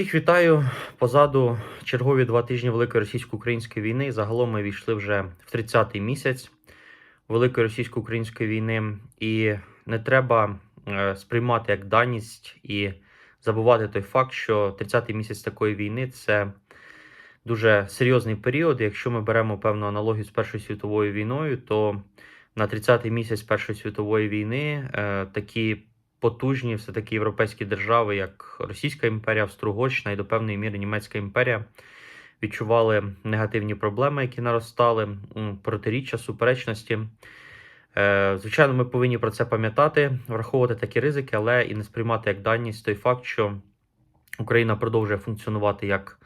Всіх вітаю. Позаду чергові два тижні Великої російсько-української війни. Загалом ми війшли вже в 30-й місяць Великої російсько-української війни, і не треба е, сприймати як даність і забувати той факт, що 30-й місяць такої війни це дуже серйозний період. Якщо ми беремо певну аналогію з Першою світовою війною, то на 30-й місяць Першої світової війни е, такі потужні все таки європейські держави, як Російська імперія, Австро-Угорщина і до певної міри Німецька імперія, відчували негативні проблеми, які наростали, протиріччя, суперечності. Е, Звичайно, ми повинні про це пам'ятати, враховувати такі ризики, але і не сприймати як даність той факт, що Україна продовжує функціонувати як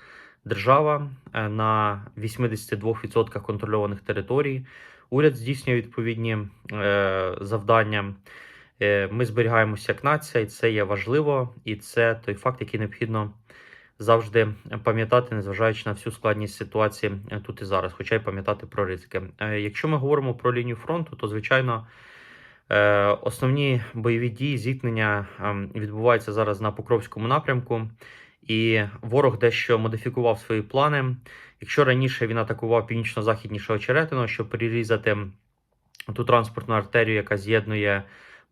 держава е, на 82% контрольованих територій. Уряд здійснює відповідні е, завдання. Е, Ми зберігаємося як нація, і це є важливо, і це той факт, який необхідно завжди пам'ятати, незважаючи на всю складність ситуації е, тут і зараз, хоча й пам'ятати про ризики. Е, Якщо ми говоримо про лінію фронту, то звичайно. Основні бойові дії зіткнення ем, відбуваються зараз на Покровському напрямку, і ворог дещо модифікував свої плани. Якщо раніше він атакував північно-західніше очеретино, щоб перерізати ту транспортну артерію, яка з'єднує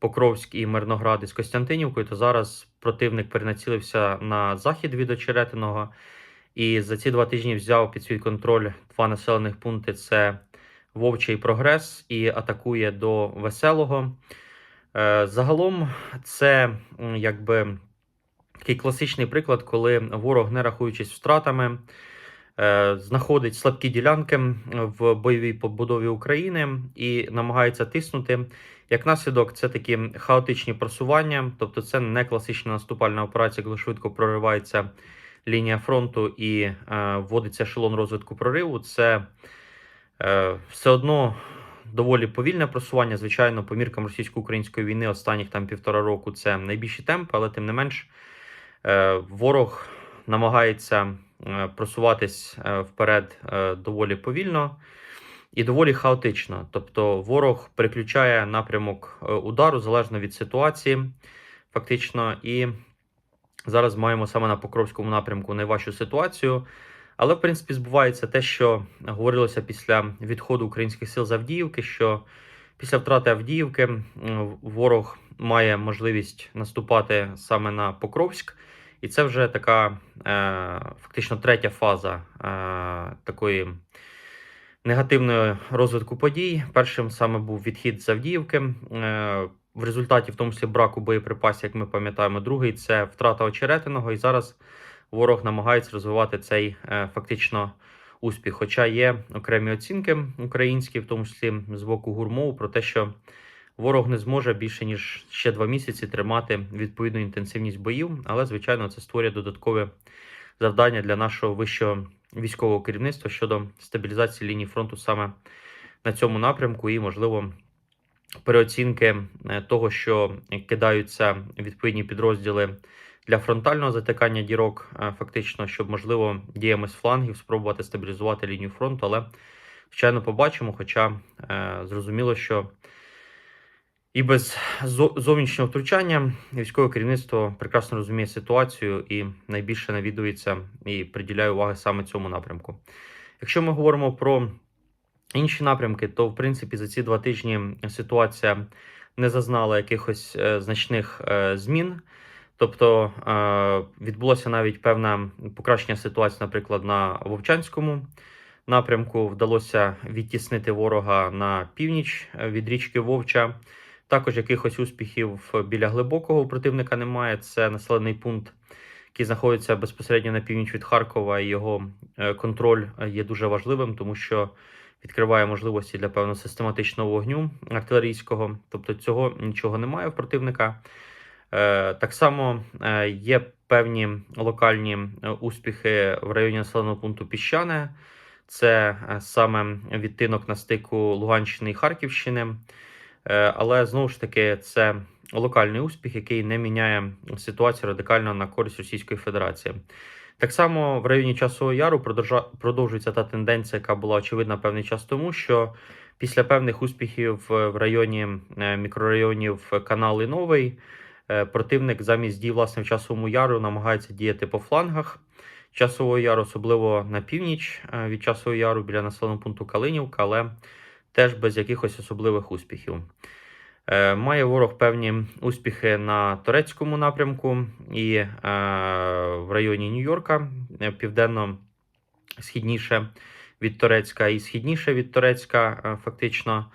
Покровськ і Мирноград із Костянтинівкою, то зараз противник перенацілився на захід від очеретиного. І за ці два тижні взяв під свій контроль два населених пункти: це Вовчий Прогрес і атакує до Веселого. Е, Загалом, це якби такий класичний приклад, коли ворог, не рахуючись втратами, е, знаходить слабкі ділянки в бойовій побудові України і намагається тиснути. Як наслідок, це такі хаотичні просування, тобто це не класична наступальна операція, коли швидко проривається лінія фронту і е, вводиться ешелон розвитку прориву. Це е, все одно доволі повільне просування. Звичайно, по міркам російсько-української війни останніх там півтора року це найбільші темпи, але тим не менш е, ворог намагається е, просуватись е, вперед е, доволі повільно і доволі хаотично. Тобто ворог переключає напрямок е, удару залежно від ситуації, фактично. І зараз маємо саме на Покровському напрямку найважчу ситуацію. Але, в принципі, збувається те, що говорилося після відходу українських сил з Авдіївки, що після втрати Авдіївки ворог має можливість наступати саме на Покровськ. І це вже така е, фактично третя фаза е, такої негативного розвитку подій. Першим саме був відхід з Авдіївки. Е, в результаті, в тому числі, браку боєприпасів, як ми пам'ятаємо, другий це втрата очеретиного. І зараз ворог намагається розвивати цей е, фактично успіх. Хоча є окремі оцінки українські, в тому числі з боку гурмову, про те, що ворог не зможе більше ніж ще два місяці тримати відповідну інтенсивність боїв, але звичайно це створює додаткове завдання для нашого вищого військового керівництва щодо стабілізації лінії фронту саме на цьому напрямку, і можливо. Переоцінки е, того, що кидаються відповідні підрозділи для фронтального затикання дірок, е, фактично, щоб можливо діями з флангів спробувати стабілізувати лінію фронту, але звичайно побачимо. Хоча е, зрозуміло, що і без зовнішнього втручання військове керівництво прекрасно розуміє ситуацію і найбільше навідується і приділяє уваги саме цьому напрямку. Якщо ми говоримо про інші напрямки, то в принципі за ці два тижні ситуація не зазнала якихось е, значних е, змін. Тобто е, відбулося навіть певне покращення ситуації, наприклад, на Вовчанському напрямку. Вдалося відтіснити ворога на північ від річки Вовча. Також якихось успіхів біля глибокого противника немає. Це населений пункт, який знаходиться безпосередньо на північ від Харкова. Його е, контроль е, є дуже важливим, тому що відкриває можливості для певного систематичного вогню артилерійського. Тобто цього нічого немає в противника. Е, Так само е, є певні локальні е, успіхи в районі населеного пункту Піщане. Це е, саме відтинок на стику Луганщини і Харківщини. Е, Але знову ж таки, це локальний успіх, який не міняє ситуацію радикально на користь Російської Федерації. Так само в районі Часового Яру продовжується та тенденція, яка була очевидна певний час тому, що після певних успіхів в районі е, мікрорайонів Канал і Новий е, противник замість дій власне в часовому яру намагається діяти по флангах. Часового яру, особливо на північ від часового яру біля населеного пункту Калинівка, але теж без якихось особливих успіхів. Е, Має ворог певні успіхи на турецькому напрямку і е, в районі Нью-Йорка, е, південно-східніше від Турецька і східніше від Турецька, е, фактично.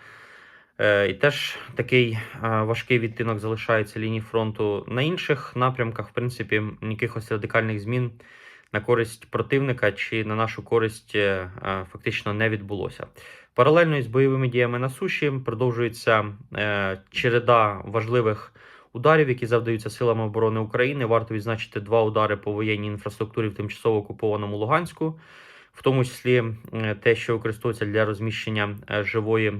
Е, І теж такий важкий відтинок залишається лінії фронту. На інших напрямках, в принципі, якихось радикальних змін на користь противника чи на нашу користь е, е, фактично не відбулося. Паралельно із бойовими діями на суші продовжується е, череда важливих ударів, які завдаються силами оборони України. Варто відзначити два удари по воєнній інфраструктурі в тимчасово окупованому Луганську, в тому числі те, що використовується для розміщення живої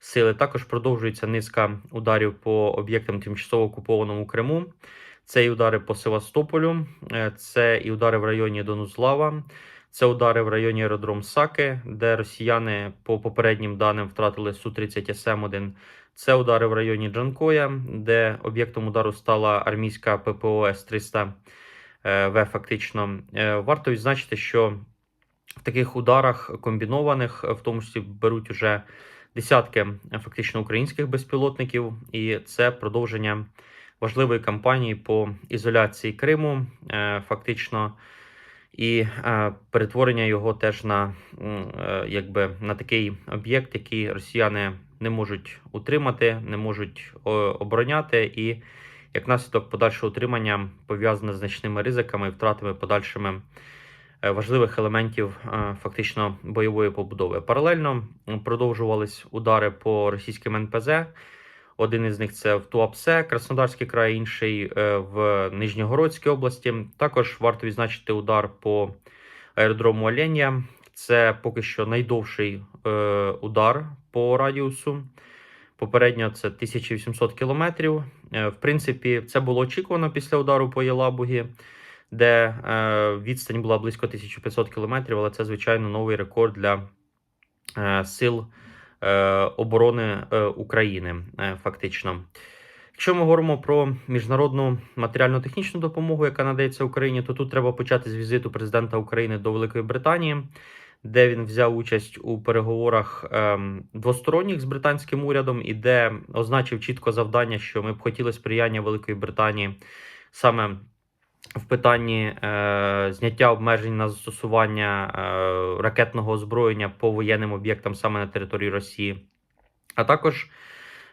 сили. Також продовжується низка ударів по об'єктам тимчасово окупованому Криму. Це і удари по Севастополю, е, це і удари в районі Донузлава. Це удари в районі аеродром Саки, де росіяни по попереднім даним втратили Су-30СМ-1. Це удари в районі Джанкоя, де об'єктом удару стала армійська ППО С-300 е, В. Фактично Е, варто відзначити, що в таких ударах комбінованих, в тому числі беруть уже десятки фактично українських безпілотників, і це продовження важливої кампанії по ізоляції Криму, е, фактично і е, перетворення його теж на, е, якби, на такий об'єкт, який росіяни не можуть утримати, не можуть обороняти, і як наслідок подальшого утримання пов'язане з значними ризиками і втратами подальшими важливих елементів фактично бойової побудови. Паралельно продовжувались удари по російським НПЗ. Один із них це в Туапсе, Краснодарський край, інший е, в Нижньогородській області. Також варто відзначити удар по аеродрому Оленя. Це поки що найдовший е, удар по радіусу. Попередньо це 1800 кілометрів. Е, в принципі, це було очікувано після удару по Єлабугі, де відстань була близько 1500 кілометрів, але це, звичайно, новий рекорд для сил оборони е, України, е, фактично. Якщо ми говоримо про міжнародну матеріально-технічну допомогу, яка надається Україні, то тут треба почати з візиту президента України до Великої Британії, де він взяв участь у переговорах ем, двосторонніх з британським урядом, і де означив чітко завдання, що ми б хотіли сприяння Великої Британії саме в питанні е, зняття обмежень на застосування е, ракетного озброєння по воєнним об'єктам саме на території Росії, а також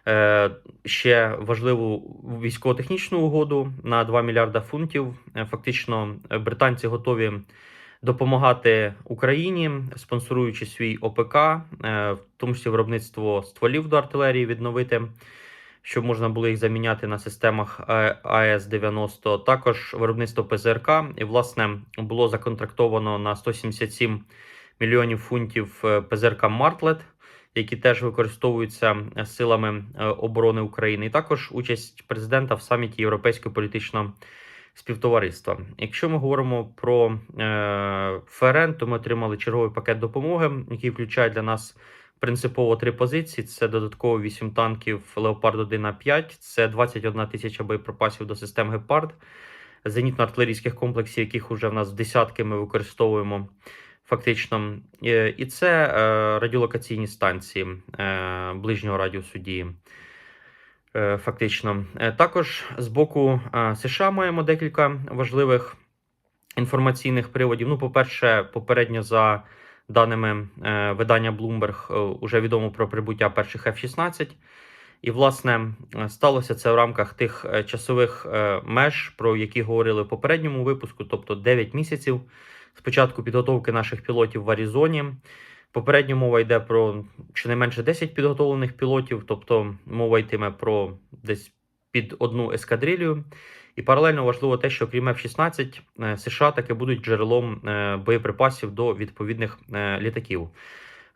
е, ще важливу військово-технічну угоду на 2 мільярда фунтів. Е, Фактично, е, британці готові допомагати Україні, спонсоруючи свій ОПК, е, в тому числі виробництво стволів до артилерії відновити щоб можна було їх заміняти на системах е, АЕС-90. Також виробництво ПЗРК. І, власне, було законтрактовано на 177 мільйонів фунтів е, ПЗРК Мартлет, які теж використовуються е, силами е, оборони України. І також участь президента в саміті Європейського політичного співтовариства. Якщо ми говоримо про ФРН, то ми отримали черговий пакет допомоги, який включає для нас принципово три позиції: це додатково 8 танків Леопард 1 а 5 це 21 тисяча боєприпасів до систем Гепард, зенітно-артилерійських комплексів, яких вже в нас десятки ми використовуємо. Фактично, Е, і це е, радіолокаційні станції е, ближнього радіусу дії. Фактично, також з боку США маємо декілька важливих інформаційних приводів. Ну, по-перше, попередньо за даними е, видання Bloomberg, е, уже відомо про прибуття перших F-16. І, власне, е, сталося це в рамках тих часових меж, про які говорили в попередньому випуску, тобто 9 місяців спочатку підготовки наших пілотів в Аризоні. Попередньо мова йде про щонайменше 10 підготовлених пілотів, тобто мова йтиме про десь під одну ескадрилью. І паралельно важливо те, що крім F-16, е, США таки будуть джерелом е, боєприпасів до відповідних е, літаків.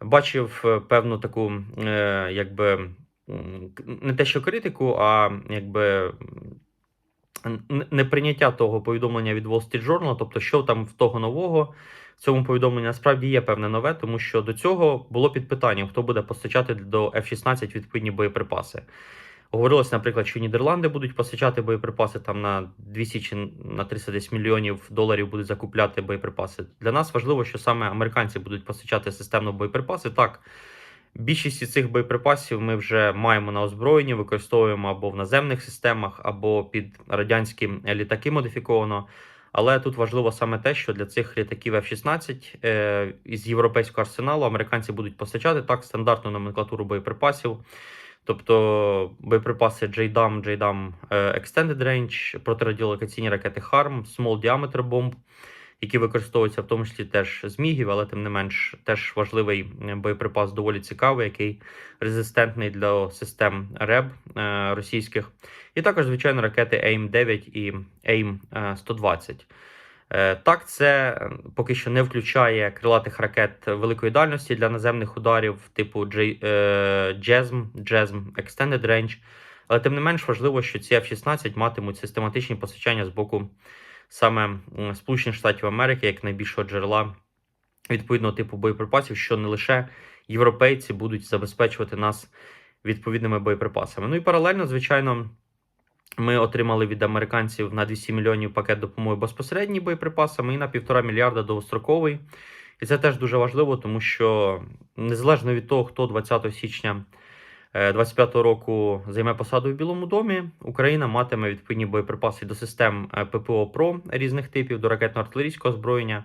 Бачив певну таку, якби не те, що критику, а якби неприйняття того повідомлення від Wall Street Journal, тобто, що там в того нового. В цьому повідомленні насправді є певне нове, тому що до цього було під питанням, хто буде постачати до F-16 відповідні боєприпаси. Говорилось, наприклад, що Нідерланди будуть постачати боєприпаси там на 200 чи на 300 десь мільйонів доларів будуть закупляти боєприпаси. Для нас важливо, що саме американці будуть постачати системно боєприпаси. Так, більшість цих боєприпасів ми вже маємо на озброєнні, використовуємо або в наземних системах, або під радянські літаки модифіковано. Але тут важливо саме те, що для цих літаків F-16 е, із європейського арсеналу американці будуть постачати так стандартну номенклатуру боєприпасів. Тобто боєприпаси JDAM, JDAM е, Extended Range, протирадіолокаційні ракети HARM, Small Diameter бомб, які використовуються в тому числі теж з мігів, але тим не менш теж важливий е, боєприпас, доволі цікавий, який резистентний для систем РЕБ е, російських. І також, звичайно, ракети AIM-9 і AIM-120. Е, Так, це е, поки що не включає крилатих ракет великої дальності для наземних ударів, типу е, JASM, JASM Extended Range. Але тим не менш важливо, що ці F-16 матимуть систематичні постачання з боку саме Сполучених Штатів Америки як найбільшого джерела відповідного типу боєприпасів, що не лише європейці будуть забезпечувати нас відповідними боєприпасами. Ну і паралельно, звичайно. Ми отримали від американців на 200 мільйонів пакет допомоги безпосередньо боєприпасами і на півтора мільярда довгостроковий. І це теж дуже важливо, тому що незалежно від того, хто 20 січня 2025 року займе посаду в Білому домі, Україна матиме відповідні боєприпаси до систем е, ППО ПРО різних типів, до ракетно-артилерійського озброєння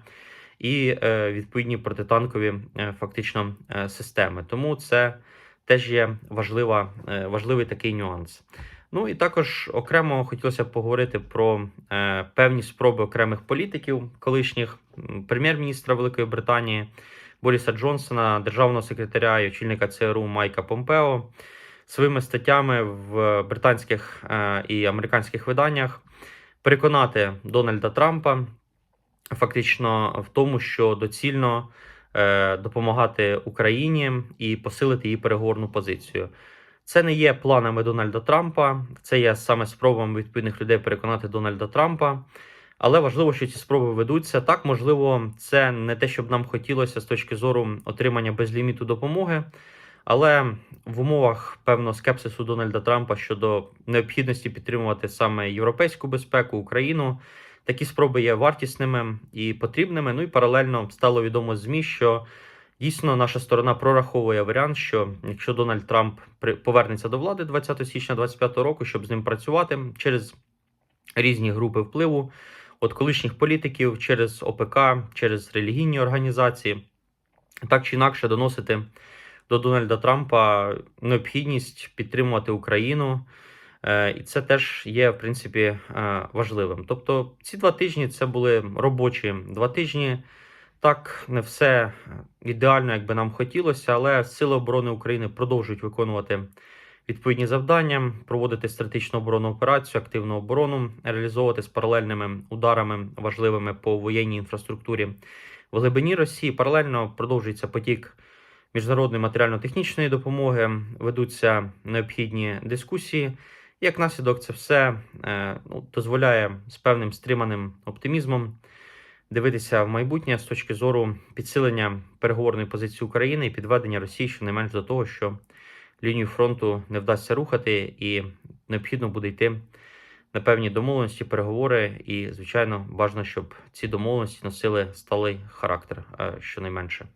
і е, відповідні протитанкові е, фактично е, системи. Тому це теж є важлива, е, важливий такий нюанс. Ну і також окремо хотілося б поговорити про е, певні спроби окремих політиків, колишніх прем'єр-міністра Великої Британії Боріса Джонсона, державного секретаря і очільника ЦРУ Майка Помпео своїми статтями в британських е, і американських виданнях переконати Дональда Трампа фактично в тому, що доцільно е, допомагати Україні і посилити її переговорну позицію. Це не є планами Дональда Трампа, це є саме спробами відповідних людей переконати Дональда Трампа. Але важливо, що ці спроби ведуться. Так, можливо, це не те, що б нам хотілося з точки зору отримання безліміту допомоги. Але в умовах певного скепсису Дональда Трампа щодо необхідності підтримувати саме європейську безпеку, Україну, такі спроби є вартісними і потрібними. Ну і паралельно стало відомо ЗМІ, що Дійсно, наша сторона прораховує варіант, що якщо Дональд Трамп повернеться до влади 20 січня 2025 року, щоб з ним працювати через різні групи впливу, от колишніх політиків, через ОПК, через релігійні організації, так чи інакше доносити до Дональда Трампа необхідність підтримувати Україну. Е, І це теж є, в принципі, е, важливим. Тобто, ці два тижні це були робочі два тижні. Так, не все ідеально, як би нам хотілося, але Сили оборони України продовжують виконувати відповідні завдання, проводити стратегічну оборонну операцію, активну оборону, реалізовувати з паралельними ударами важливими по воєнній інфраструктурі в глибині Росії. Паралельно продовжується потік міжнародної матеріально-технічної допомоги, ведуться необхідні дискусії. Як наслідок, це все е, ну, дозволяє з певним стриманим оптимізмом дивитися в майбутнє з точки зору підсилення переговорної позиції України і підведення Росії щонайменш до того, що лінію фронту не вдасться рухати, і необхідно буде йти на певні домовленості, переговори. І, звичайно, бажано, щоб ці домовленості носили сталий характер, е, щонайменше.